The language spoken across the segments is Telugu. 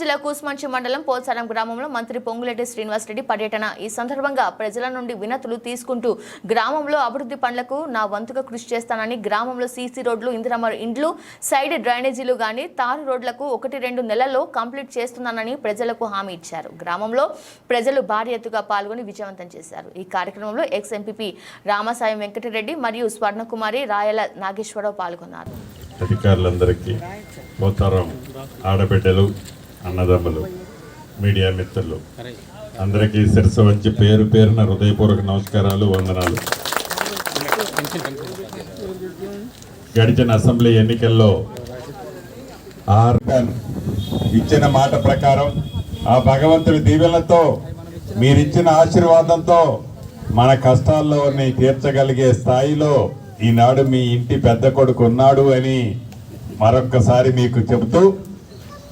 జిల్లా కూసుమంచి మండలం పోచారం గ్రామంలో మంత్రి పొంగులేటి శ్రీనివాసరెడ్డి పర్యటన. ఈ సందర్భంగా ప్రజల నుండి వినతులు తీసుకుంటూ గ్రామంలో అభివృద్ధి పనులకు నా వంతుగా కృషి చేస్తానని గ్రామంలో సీసీ రోడ్లు ఇందిరమ్మ ఇండ్లు సైడ్ డ్రైనేజీలు గాని తారు రోడ్లకు ఒకటి రెండు నెలల్లో కంప్లీట్ చేస్తున్నానని ప్రజలకు హామీ ఇచ్చారు. గ్రామంలో ప్రజలు భారీ ఎత్తుగా పాల్గొని విజయవంతం చేశారు. ఈ కార్యక్రమంలో ఎక్స్ ఎంపీపీ రామసాయం వెంకటరెడ్డి మరియు స్వర్ణకుమారి రాయల నాగేశ్వరరావు పాల్గొన్నారు. అధికారులందరికీ పోతారం ఆడబిడ్డలు అన్నదమ్ములు మీడియా మిత్రులు అందరికీ శిరస వంచి పేరు పేరున హృదయపూర్వక నమస్కారాలు వందనాలు. గడిచిన అసెంబ్లీ ఎన్నికల్లో ఆర్గన్ ఇచ్చిన మాట ప్రకారం ఆ భగవంతుడి దీవెనలతో మీరిచ్చిన ఆశీర్వాదంతో మన కష్టాల్లో తీర్చగలిగే స్థాయిలో ఈనాడు మీ ఇంటి పెద్ద కొడుకు ఉన్నాడు అని మరొక్కసారి మీకు చెబుతూ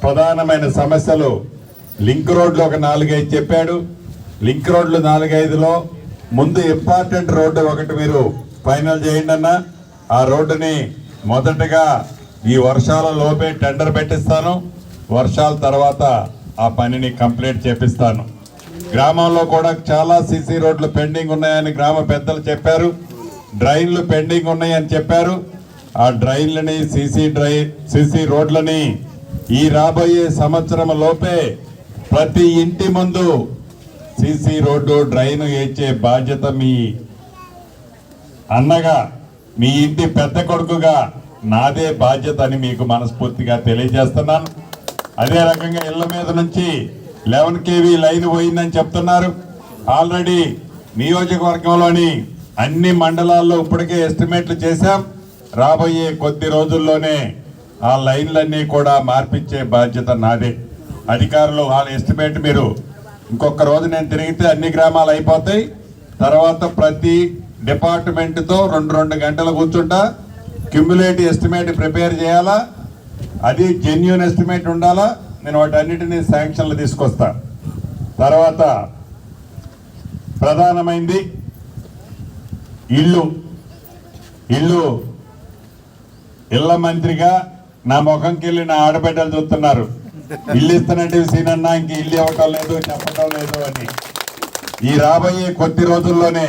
ప్రధానమైన సమస్యలు లింక్ రోడ్లు ఒక నాలుగైదు చెప్పాడు. లింక్ రోడ్లు నాలుగైదులో ముందు ఇంపార్టెంట్ రోడ్డు ఒకటి మీరు ఫైనల్ చేయండి అన్న. ఆ రోడ్డుని మొదటగా ఈ వర్షాల లోపే టెండర్ పెట్టిస్తాను. వర్షాల తర్వాత ఆ పనిని కంప్లీట్ చేపిస్తాను. గ్రామంలో కూడా చాలా సీసీ రోడ్లు పెండింగ్ ఉన్నాయని గ్రామ పెద్దలు చెప్పారు. డ్రైన్లు పెండింగ్ ఉన్నాయని చెప్పారు. ఆ డ్రైన్లని సీసీ డ్రై సీసీ రోడ్లని ఈ రాబోయే సంవత్సరం లోపే ప్రతి ఇంటి ముందు సీసీ రోడ్డు డ్రైన్ వేచే బాధ్యత మీ అన్నగా మీ ఇంటి పెద్ద కొడుకుగా నాదే బాధ్యత అని మీకు మనస్ఫూర్తిగా తెలియజేస్తున్నాను. అదే రకంగా ఇళ్ళ మీద నుంచి లెవెన్ కేవీ లైన్ పోయిందని చెప్తున్నారు. ఆల్రెడీ నియోజకవర్గంలోని అన్ని మండలాల్లో ఇప్పటికే ఎస్టిమేట్లు చేశాం. రాబోయే కొద్ది రోజుల్లోనే ఆ లైన్లన్నీ కూడా మార్పించే బాధ్యత నాదే. అధికారులు వాళ్ళ ఎస్టిమేట్ మీరు ఇంకొక రోజు నేను తిరిగితే అన్ని గ్రామాలు అయిపోతాయి. తర్వాత ప్రతి డిపార్ట్మెంట్తో రెండు రెండు గంటలు కూర్చుంటా. క్యుములేటివ్ ఎస్టిమేట్ ప్రిపేర్ చేయాలా? అది జెన్యున్ ఎస్టిమేట్ ఉండాలా? నేను వాటన్నిటిని శాంక్షన్లు తీసుకొస్తా. తర్వాత ప్రధానమైంది ఇల్లు. ఇల్లు ఇళ్ళ మంత్రిగా నా ముఖంకి వెళ్ళి నా ఆడబిడ్డలు చూస్తున్నారు. ఇల్లు ఇస్తున్నట్టు సీనన్నా ఇంక ఇల్లు ఇవ్వటం లేదు చెప్పటం లేదు అని. ఈ రాబోయే కొద్ది రోజుల్లోనే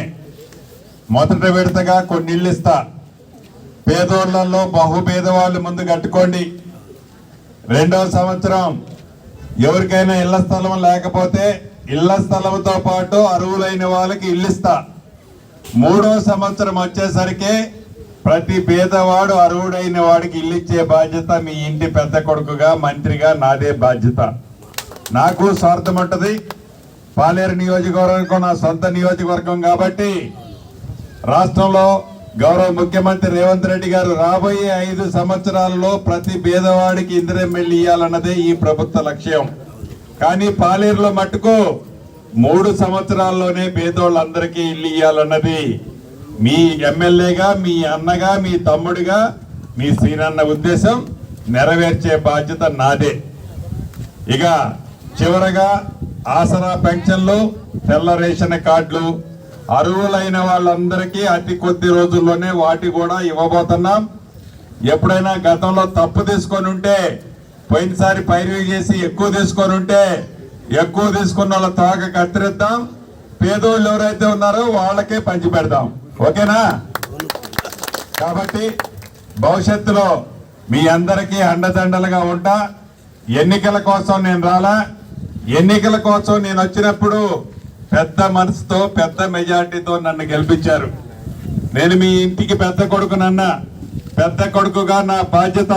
మొదట విడతగా కొన్ని ఇల్లు ఇస్తా. పేదోళ్ళలో బహుపేదవాళ్ళు ముందు కట్టుకోండి. రెండవ సంవత్సరం ఎవరికైనా ఇళ్ళ స్థలం లేకపోతే ఇళ్ళ స్థలంతో పాటు అరువులైన వాళ్ళకి ఇల్లు ఇస్తా. మూడో సంవత్సరం వచ్చేసరికి ప్రతి పేదవాడు అర్హుడైన వాడికి ఇల్లు ఇచ్చే బాధ్యత మీ ఇంటి పెద్ద కొడుకుగా మంత్రిగా నాదే బాధ్యత. నాకు స్వార్థం ఉంటుంది. పాలేరు నియోజకవర్గం నా సొంత నియోజకవర్గం కాబట్టి రాష్ట్రంలో గౌరవ ముఖ్యమంత్రి రేవంత్ రెడ్డి గారు రాబోయే ఐదు సంవత్సరాలలో ప్రతి పేదవాడికి ఇందిరెమ్మెల్లి ఇవ్వాలన్నదే ఈ ప్రభుత్వ లక్ష్యం. కానీ పాలేరులో మట్టుకు మూడు సంవత్సరాల్లోనే పేదోళ్ళందరికీ ఇల్లు ఇవ్వాలన్నది మీ ఎమ్మెల్యేగా మీ అన్నగా మీ తమ్ముడిగా మీ శ్రీనన్న ఉద్దేశం నెరవేర్చే బాధ్యత నాదే. ఇక చివరగా ఆసరా పెన్షన్లు తెల్ల రేషన్ కార్డులు అర్హులైన వాళ్ళందరికీ అతి కొద్ది రోజుల్లోనే వాటి కూడా ఇవ్వబోతున్నాం. ఎప్పుడైనా గతంలో తప్పు తీసుకొని ఉంటే పోయినసారి పైరు చేసి ఎక్కువ తీసుకొని ఉంటే ఎక్కువ తీసుకున్న వాళ్ళ తోక కత్తిరిద్దాం. పేదోళ్ళు ఎవరైతే ఉన్నారో వాళ్ళకే పంచి పెడదాం. ఓకేనా? కాబట్టి భవిష్యత్తులో మీ అందరికీ అండదండలుగా ఉంటా. ఎన్నికల కోసం నేను రాలా. ఎన్నికల కోసం నేను వచ్చినప్పుడు పెద్ద మనసుతో పెద్ద మెజార్టీతో నన్ను గెలిపించారు. నేను మీ ఇంటికి పెద్ద కొడుకునన్న పెద్ద కొడుకుగా నా బాధ్యత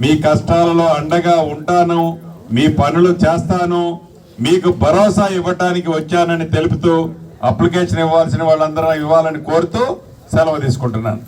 మీ కష్టాలలో అండగా ఉంటాను. మీ పనులు చేస్తాను. మీకు భరోసా ఇవ్వటానికి వచ్చానని తెలుపుతూ అప్లికేషన్ ఇవ్వాల్సిన వాళ్ళందరూ ఇవ్వాలని కోరుతూ సెలవు తీసుకుంటున్నాను.